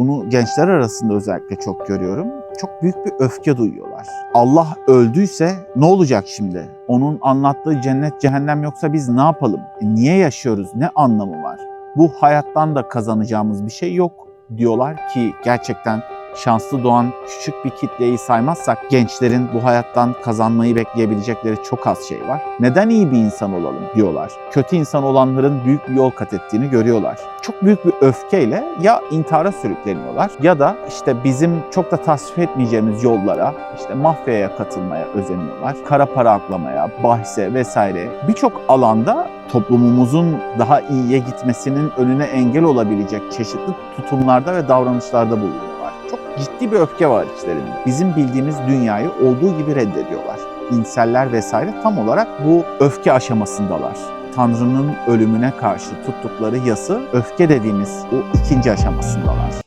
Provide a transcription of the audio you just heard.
Bunu gençler arasında özellikle çok görüyorum. Çok büyük bir öfke duyuyorlar. Allah öldüyse ne olacak şimdi? Onun anlattığı cennet cehennem yoksa biz ne yapalım? E, niye yaşıyoruz? Ne anlamı var? Bu hayattan da kazanacağımız bir şey yok diyorlar ki gerçekten şanslı doğan küçük bir kitleyi saymazsak gençlerin bu hayattan kazanmayı bekleyebilecekleri çok az şey var. Neden iyi bir insan olalım diyorlar. Kötü insan olanların büyük bir yol kat ettiğini görüyorlar. Çok büyük bir öfkeyle ya intihara sürükleniyorlar ya da işte bizim çok da tasvip etmeyeceğimiz yollara işte mafyaya katılmaya özeniyorlar. Kara para aklamaya, bahse vesaire birçok alanda toplumumuzun daha iyiye gitmesinin önüne engel olabilecek çeşitli tutumlarda ve davranışlarda bulunuyorlar. Ciddi bir öfke var içlerinde. Bizim bildiğimiz dünyayı olduğu gibi reddediyorlar. İnseller vesaire tam olarak bu öfke aşamasındalar. Tanrı'nın ölümüne karşı tuttukları yası öfke dediğimiz o ikinci aşamasındalar.